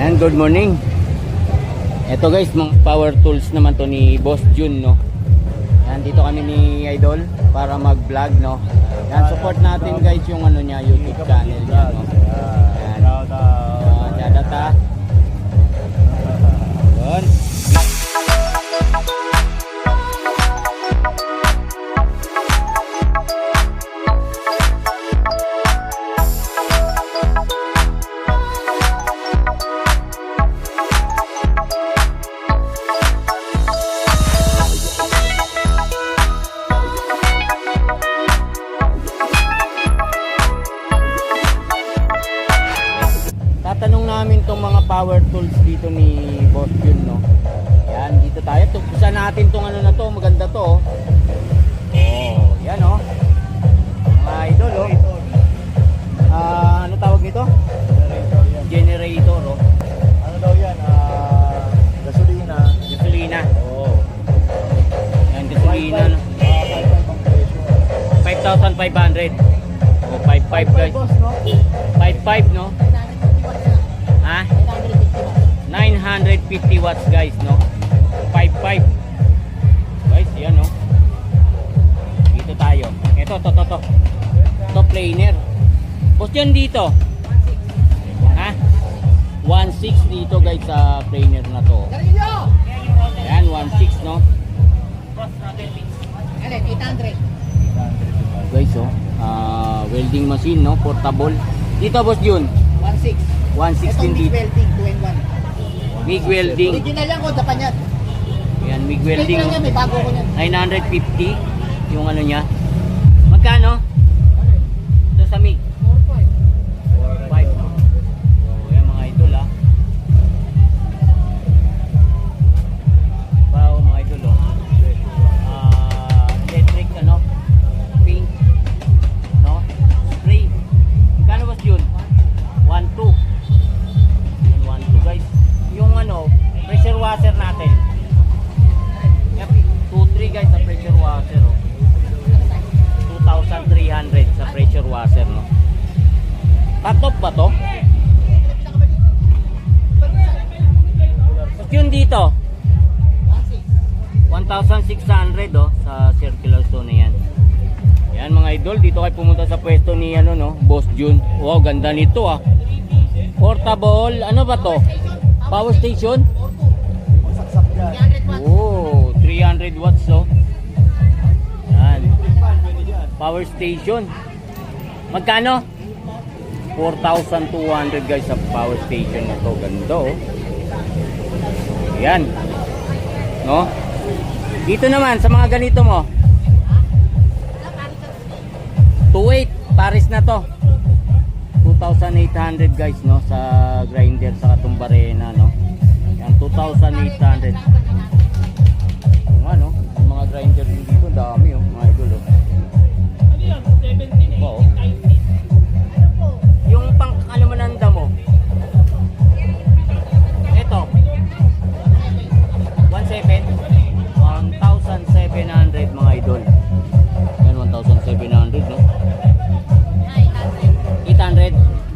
Yan, good morning. Ito guys, mga power tools naman to ni Boss Jun, no. Yan, dito kami ni Idol para mag-vlog, no. Yan, support natin guys yung ano niya, YouTube channel niya, no. Yan. Uh, Jadata. Natin tong ano na to, maganda to. Oh, oh yan oh. Mga idol, oh. Ah, ano tawag nito? Generator, oh. Ano daw yan? Ah, gasolina. Gasolina. Oo. Yan, gasolina. no. Ah, 5,500 ang presyo. 5,500. Oh, 5,500 guys. boss, no? 5,500, no? Ha? 950 watts guys no 55 ito to to to. To planer. Boss yan dito. Ha? 1.6 dito guys sa planer na to. Yan 1.6 no? Guys oh ah, welding machine no? Portable. Dito boss Jun 1.6 din dito. MIG welding. Original yan ko, dapat yan. yan MIG Welding. welding yan, may bago ko yan. 950 yung ano niya. Magkano? Ito sa. Ba to? Ba't yun dito? 1,600 oh sa circular stone na yan. Yan mga idol, dito kayo pumunta sa pwesto ni ano no, Boss Jun. Wow, ganda nito ah. Portable, ano ba to? Power station? Saksak dyan. 300 watts. Oh, 300 watts oh. Yan. Power station. Magkano? 4,200 guys sa power station na to. Ganda oh. Yan. No? Dito naman sa mga ganito mo. 2.8 Paris na to. 2,800 guys no sa grinder sa Katumbarena no. Yan 2,800. Yung ano, mga grinder dito, dami oh, mga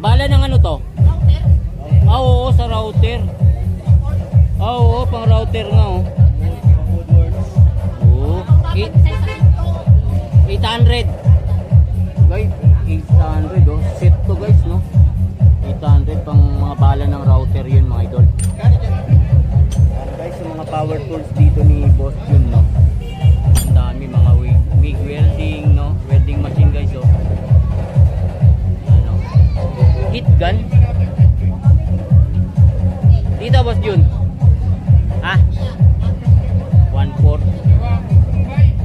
Bala ng ano to? Ah, oo, sa router. Ah, oo, pang router nga oh. Oo. Eight- 800. Guys, 800 oh. Set to guys, no? Boss Jun. Ha? 1.4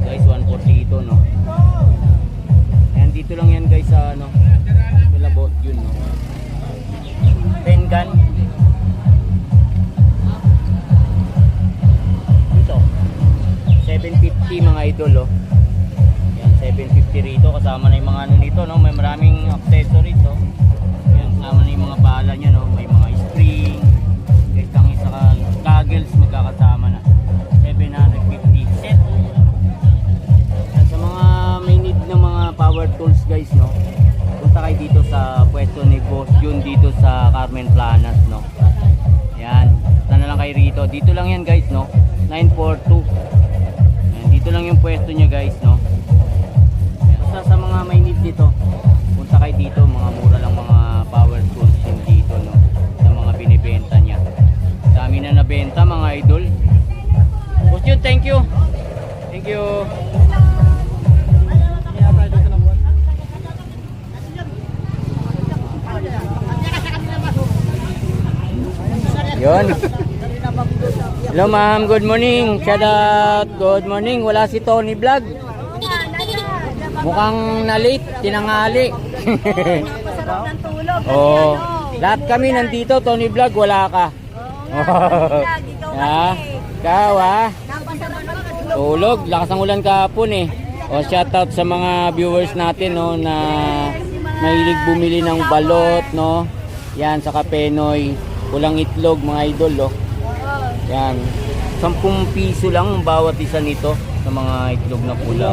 guys 140 dito no? Yan dito lang yan guys sa ano sila boss yun no? 10 gun. Dito. 750 mga idol oh. Yan 750 rito kasama na yung mga ano nito no? May maraming accessories oh. Yan kasama na yung mga bala nyo no? May mga spring goggles magkakasama na 750 set Yan, sa mga may need ng mga power tools guys no punta kayo dito sa pwesto ni Boss Jun dito sa Carmen Planas no Yan. Punta na lang kayo rito. Dito lang yan guys, no? 942. Yan. Dito lang yung pwesto niya guys, no? Basta sa mga may need dito, punta kayo dito. Mga mura na nabenta mga idol. Boss Jude, thank you. Thank you. Yun. Hello ma'am, good morning. Shout out, good morning. Wala si Tony Vlog. Mukhang na-late, tinangali. Napasarap ng tulog. Oo. Lahat kami nandito, Tony Vlog, wala ka. Ha? Ikaw ha? Napasarap ng tulog. Lakas ng ulan kahapon eh. O shout out sa mga viewers natin no na mahilig bumili ng balot no. Yan sa Kapenoy, pulang itlog mga idol oh. Yan. 10 piso lang ang bawat isa nito sa mga itlog na pula.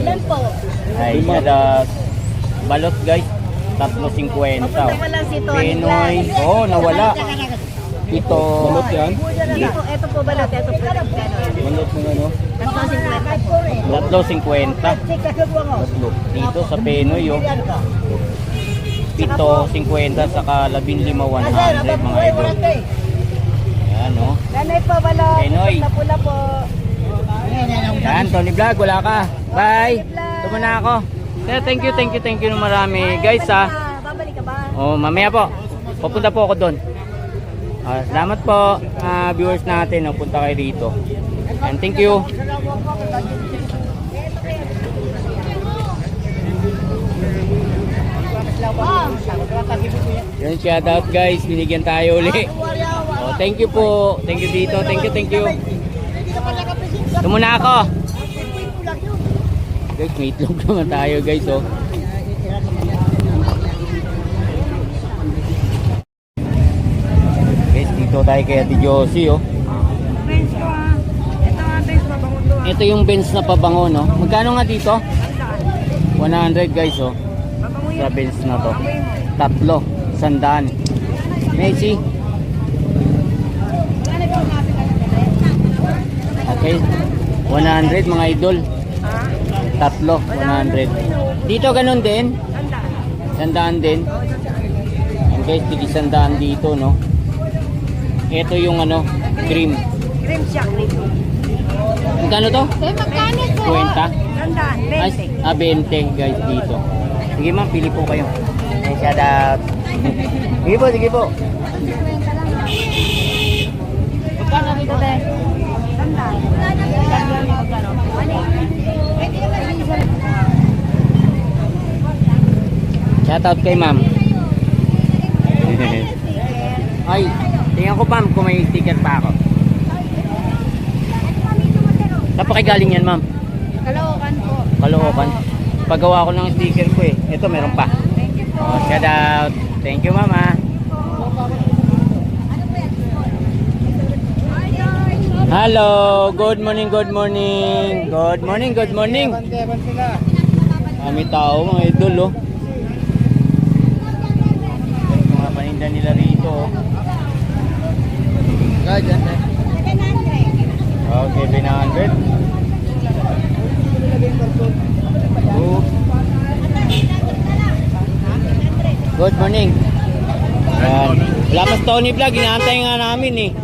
Ilan po? Ay, shout balot guys. 3.50 Papunta oh. pa lang si Tony Penoy. Blas. Oh, nawala. Ito. Balot yan? Ito po, ito po balot. Ito po. Balot ng ano? Tatlo singkwenta. 3.50. Tatlo. Dito sa Penoy oh. Pito, 50, saka 15, 100 mga idol. Yan, no? Nanay po balot. Penoy. Pula po. Yan, Tony Vlog, wala ka. Bye! Tuma na ako. Thank you, thank you, thank you marami. Guys. Ah, Babalik ka ba? Oh, mamaya po. Pupunta po ako doon. Ah, salamat po, ah, viewers natin. Oh, punta kayo dito. And thank you. Yan, shout out guys. Binigyan tayo uli. Oh, thank you po. Thank you dito. Thank you, thank you. Ito muna ako. Guys, itlog naman tayo guys, oh. Dito tayo kay Ate Josie, oh. Benz ko ah. Ito nga Benz, mabango to ah. Ito yung Benz na pabango, no? Magkano nga dito? 100 guys, oh. Sa Benz na to. Tatlo. Sandaan. Messi. Okay. 100 mga idol. Tatlo. 100. Dito ganun din. Sandaan din. Yan guys, tigi sandaan dito, no? Ito yung ano, cream. Cream shock dito. Magkano to? Eh, magkano po? 20? Tandaan, Ay, 20. ah, 20 guys dito. Sige ma'am, pili po kayo. Ay, shout out. sige po, sige po. Magkano dito, Ben? Tandaan. Tandaan magkano? Ano? Shout out kay ma'am. Ay, tingnan ko ma'am kung may sticker pa ako. Saan pa kayo galing yan ma'am? Kalookan po. Kalookan. Pagawa ko ng sticker ko eh. Ito meron pa. Thank you po. Oh, shout out. Thank you mama. Hello, good morning, good morning. Good morning, good morning. Kami tao mga idol oh. Mga paninda nila rito oh. Okay, 900. Oh. Good morning. Yan. Wala pa si Tony Vlog, inaantay nga namin eh.